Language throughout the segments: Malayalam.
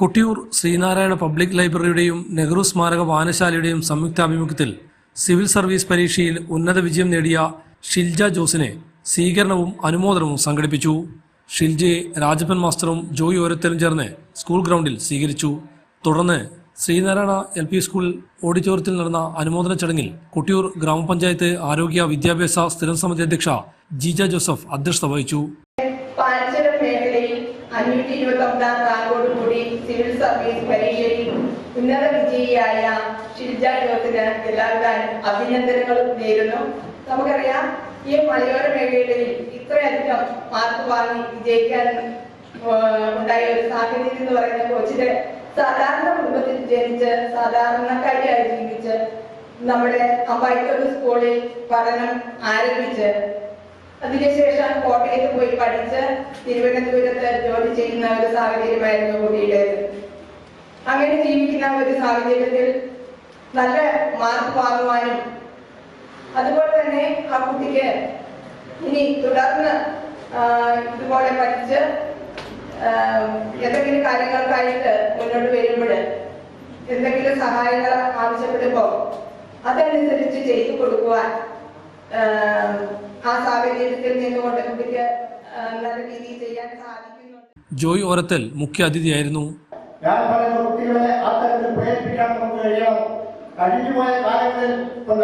കൊട്ടിയൂർ ശ്രീനാരായണ പബ്ലിക് ലൈബ്രറിയുടെയും നെഹ്റു സ്മാരക വായനശാലയുടെയും സംയുക്താഭിമുഖ്യത്തിൽ സിവിൽ സർവീസ് പരീക്ഷയിൽ ഉന്നത വിജയം നേടിയ ഷിൽജ ജോസിനെ സ്വീകരണവും അനുമോദനവും സംഘടിപ്പിച്ചു. ഷിൽജയെ രാജപ്പൻ മാസ്റ്ററും ജോയി ഓരത്തലും ചേർന്ന് സ്കൂൾ ഗ്രൗണ്ടിൽ സ്വീകരിച്ചു. തുടർന്ന് ശ്രീനാരായണ എൽ പി സ്കൂൾ ഓഡിറ്റോറിയത്തിൽ നടന്ന അനുമോദന ചടങ്ങിൽ കൊട്ടിയൂർ ഗ്രാമപഞ്ചായത്ത് ആരോഗ്യ വിദ്യാഭ്യാസ സ്ഥിരം സമിതി അധ്യക്ഷ ജീജ ജോസഫ് അധ്യക്ഷത വഹിച്ചു. അഞ്ഞൂറ്റി ഇരുപത്തി ഒമ്പതാം റാങ്കോടുകൂടി സിവിൽ സർവീസ് പരീക്ഷയിൽ ഉന്നത വിജയിയായ ഷിൽജ ജോസിന് എല്ലാവരും അഭിനന്ദനങ്ങളും നേരുന്നു. നമുക്കറിയാം ഈ മലയോര മേഖലയിൽ ഇത്രയധികം മാർക്ക് വാങ്ങി വിജയിക്കാൻ ഉണ്ടായ ഒരു സാഹചര്യം എന്ന് പറയുന്ന കൊച്ചിന്റെ സാധാരണ കുടുംബത്തിൽ ജനിച്ച് സാധാരണക്കാരിയായി ജീവിച്ച് നമ്മുടെ അമ്പായിക്കോട് സ്കൂളിൽ പഠനം ആരംഭിച്ച് അതിനുശേഷം കോട്ടയത്ത് പോയി പഠിച്ച് തിരുവനന്തപുരത്ത് ജോലി ചെയ്യുന്ന ഒരു സാഹചര്യമായിരുന്നു കുട്ടിയുടേത് അങ്ങനെ ജീവിക്കുന്ന ഒരു സാഹചര്യത്തിൽ നല്ല മാർക്ക് വാങ്ങുവാനും അതുപോലെ തന്നെ ആ കുട്ടിക്ക് ഇനി തുടർന്ന് ഇതുപോലെ പഠിച്ച് എന്തെങ്കിലും കാര്യങ്ങൾക്കായിട്ട് മുന്നോട്ട് വരുമ്പോൾ എന്തെങ്കിലും സഹായങ്ങൾ ആവശ്യപ്പെടുമ്പോൾ അതനുസരിച്ച് ചെയ്തു കൊടുക്കുവാൻ സാഹചര്യത്തിൽ നിന്നുകൊണ്ട് കുട്ടിക്ക് ആ, നല്ല രീതിയിൽ ചെയ്യാൻ സാധിക്കുന്നുണ്ട്. ജോയ് ഓരത്തൽ മുഖ്യ അതിഥിയായിരുന്നു. ഞാൻ പറയുന്ന കുട്ടികളെ ആ തരത്തിൽ പ്രേരിപ്പിക്കാൻ നമുക്ക് കഴിയണം. കഴിഞ്ഞുപോയ കാലങ്ങളിൽ ഇപ്പം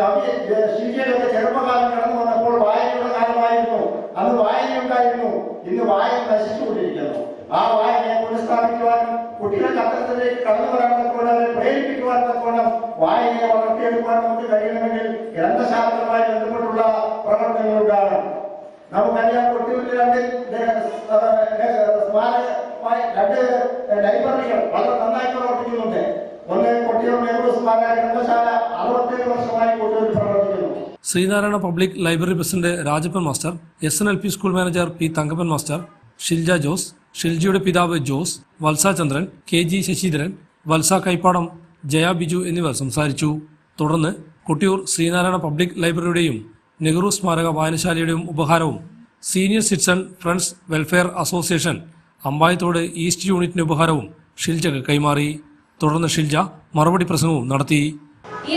ചെറുപ്പകാലം കടന്നു വന്നപ്പോൾ വായനയുടെ കാലമായിരുന്നു. അന്ന് വായനയുണ്ടായിരുന്നു. ഇന്ന് വായന നശിച്ചുകൊണ്ടിരിക്കുന്നു. ആ വായനയെ പുനഃസ്ഥാപിക്കുവാനും കുട്ടികൾക്ക് അത്തരത്തിലേക്ക് കടന്നു വരാൻ തക്കോണം അവരെ പ്രേരിപ്പിക്കുവാൻ തക്കോണം വായനയെ വളർത്തിയെടുക്കുവാൻ നമുക്ക് കഴിയണമെങ്കിൽ ഗ്രന്ഥശാസ്ത്രമായി ബന്ധപ്പെട്ടുള്ള നമുക്കറിയാം ഏഹ് സ്മാരകമായി രണ്ട് ലൈബ്രറികൾ വളരെ നന്നായി പ്രവർത്തിക്കുന്നുണ്ട്. ഒന്ന് കൊട്ടിയൂർ നെഹ്റു സ്മാരക ഗ്രന്ഥശാല അറുപത്തേഴ് വർഷമായി കൊട്ടിയൂരിൽ പ്രവർത്തിക്കുന്നു. Sreenarayana public library president Rajappan master S N L P school manager P Thankappan master Shilja Jose ഷിൽജിയുടെ പിതാവ് ജോസ് വത്സ ചന്ദ്രൻ കെ ജി ശശിധരൻ വത്സ കൈപ്പാടം ജയ ബിജു എന്നിവർ സംസാരിച്ചു. തുടർന്ന് കൊട്ടിയൂർ ശ്രീനാരായണ പബ്ലിക് ലൈബ്രറിയുടെയും നെഹ്റു സ്മാരക വായനശാലയുടെയും ഉപഹാരവും senior citizen friends welfare association Ambayathode east യൂണിറ്റിന്റെ ഉപഹാരവും ഷിൽജക്ക് കൈമാറി. തുടർന്ന് ഷിൽജ മറുപടി പ്രസംഗവും നടത്തി. ഈ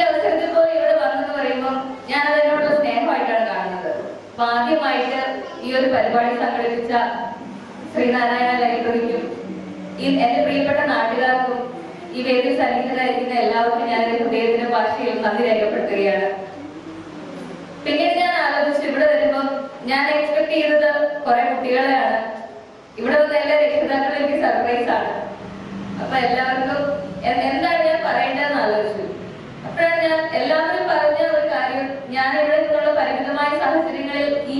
പോയി ഇവിടെ ഞാൻ സ്നേഹമായിട്ടാണ് കാണുന്നത്. ഈ ഒരു പരിപാടി സംഘടിപ്പിച്ച ഈ പ്രിയപ്പെട്ട ഈ വേദി സന്നിഹിതരായിരിക്കുന്ന എല്ലാവർക്കും ഞാൻ ഹൃദയത്തിന്റെ ഭാഷയിൽ നന്ദി രേഖപ്പെടുത്തുകയാണ്. പിന്നീട് ഞാൻ ആലോചിച്ചു ഇവിടെ വരുമ്പോൾ ഞാൻ എക്സ്പെക്ട് ചെയ്തത് കുറെ കുട്ടികളെയാണ്. ഇവിടെ വന്ന എല്ലാ രക്ഷിതാക്കളും എനിക്ക് സർപ്രൈസ് ആണ്. അപ്പൊ എല്ലാവർക്കും എന്താണ് ഞാൻ പറയേണ്ടതെന്ന് ആലോചിച്ചു. അപ്പോഴാണ് ഞാൻ എല്ലാവരും പറഞ്ഞ ഒരു കാര്യം ഞാൻ ഇവിടെ നിന്നുള്ള പരിമിതമായ സാഹചര്യങ്ങളിൽ ഈ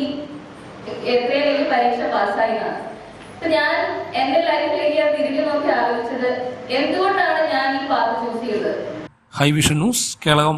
എത്രയും പരീക്ഷ പാസ്സായി കാണാം ഞാൻ എന്റെ ലൈഫിലേക്ക് ഞാൻ തിരിഞ്ഞു നോക്കി ആലോചിച്ചത് എന്തുകൊണ്ടാണ് ഞാൻ ഈ പാത്ത് ചൂസ് ചെയ്തത്? ഹൈവിഷൻ ന്യൂസ് കേളകം